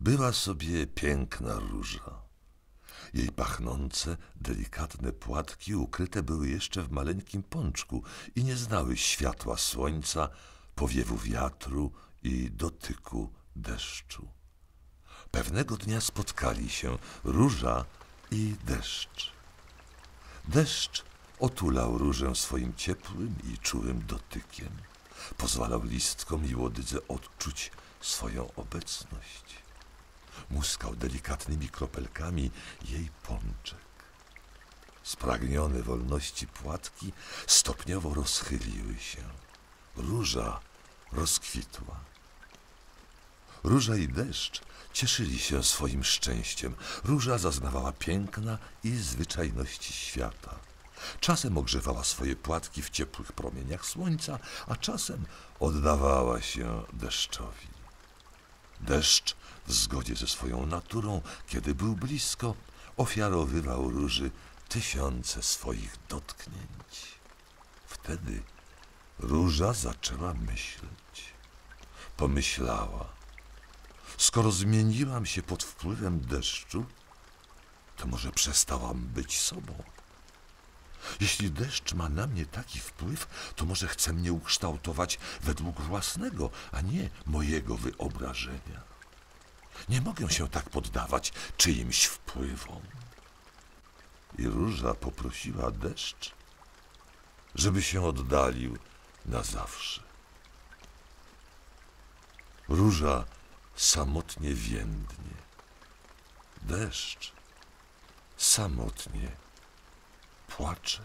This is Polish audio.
Była sobie piękna róża. Jej pachnące, delikatne płatki ukryte były jeszcze w maleńkim pączku i nie znały światła słońca, powiewu wiatru i dotyku deszczu. Pewnego dnia spotkali się róża i deszcz. Deszcz otulał różę swoim ciepłym i czułym dotykiem. Pozwalał listkom i łodydze odczuć swoją obecność. Muskał delikatnymi kropelkami jej pączek. Spragnione wolności płatki stopniowo rozchyliły się. Róża rozkwitła. Róża i deszcz cieszyli się swoim szczęściem. Róża zaznawała piękna i zwyczajności świata. Czasem ogrzewała swoje płatki w ciepłych promieniach słońca, a czasem oddawała się deszczowi. Deszcz w zgodzie ze swoją naturą, kiedy był blisko, ofiarowywał róży tysiące swoich dotknięć. Wtedy róża zaczęła myśleć. Pomyślała, skoro zmieniłam się pod wpływem deszczu, to może przestałam być sobą. Jeśli deszcz ma na mnie taki wpływ, to może chce mnie ukształtować według własnego, a nie mojego wyobrażenia. Nie mogę się tak poddawać czyimś wpływom. I róża poprosiła deszcz, żeby się oddalił na zawsze. Róża samotnie więdnie. Deszcz samotnie płacze.